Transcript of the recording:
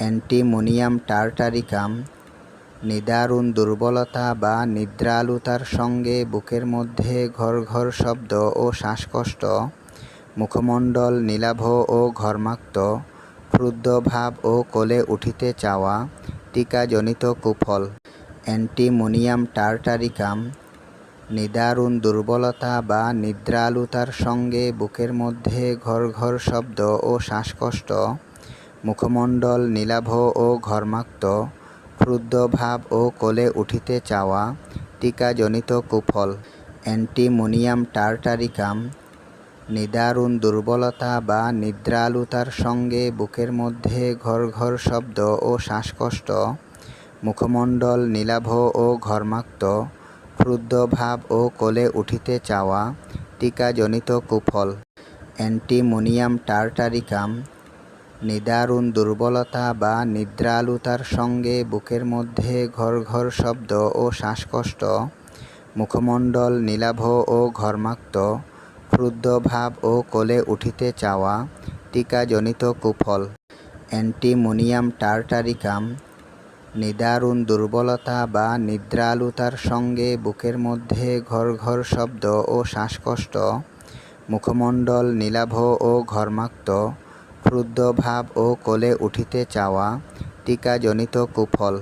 Antimonium টার্টারিকাম নিদারুণ দুর্বলতা বা নিদ্রালুতার সঙ্গে বুকের মধ্যে ঘর ঘর শব্দ ও শ্বাসকষ্ট, মুখমণ্ডল নীলাভ ও ঘর্মাক্ত ক্রুদ্ধভাব ও কোলে উঠিতে চাওয়া, টিকাজনিত কুফল। অ্যান্টিমোনিয়াম টার্টারিকাম নিদারুণ দুর্বলতা বা নিদ্রালুতার সঙ্গে বুকের মধ্যে ঘর ঘর শব্দ ও শ্বাসকষ্ট মুখমণ্ডল নীলাভ ও ঘর্মাক্ত ক্রুদ্ধভাব ও কোলে উঠিতে চাওয়া টিকাজনিত কুফল, অ্যান্টিমোনিয়াম টার্টারিকাম, নিদারুণ দুর্বলতা বা নিদ্রালুতার সঙ্গে বুকের মধ্যে ঘর ঘর শব্দ ও শ্বাসকষ্ট, মুখমণ্ডল নীলাভ ও ঘর্মাক্ত ক্রুদ্ধভাব ও কোলে উঠিতে চাওয়া টিকাজনিত কুফল, অ্যান্টিমোনিয়াম টার্টারিকাম নিদারুণ দুর্বলতা বা নিদ্রালুতার সঙ্গে বুকের মধ্যে ঘর ঘর শব্দ ও শ্বাসকষ্ট, মুখমণ্ডল নীলাভ ও ঘর্মাক্ত ক্রুদ্ধভাব ও কোলে উঠিতে চাওয়া, টিকাজনিত কুফল, অ্যান্টিমোনিয়াম টার্টারিকাম, নিদারুণ দুর্বলতা বা নিদ্রালুতার সঙ্গে বুকের মধ্যে ঘর ঘর শব্দ ও শ্বাসকষ্ট, মুখমণ্ডল নীলাভ ও ঘর্মাক্ত ক্রুদ্ধভাব ও কোলে উঠিতে চাওয়া টিকাজনিত কুফল।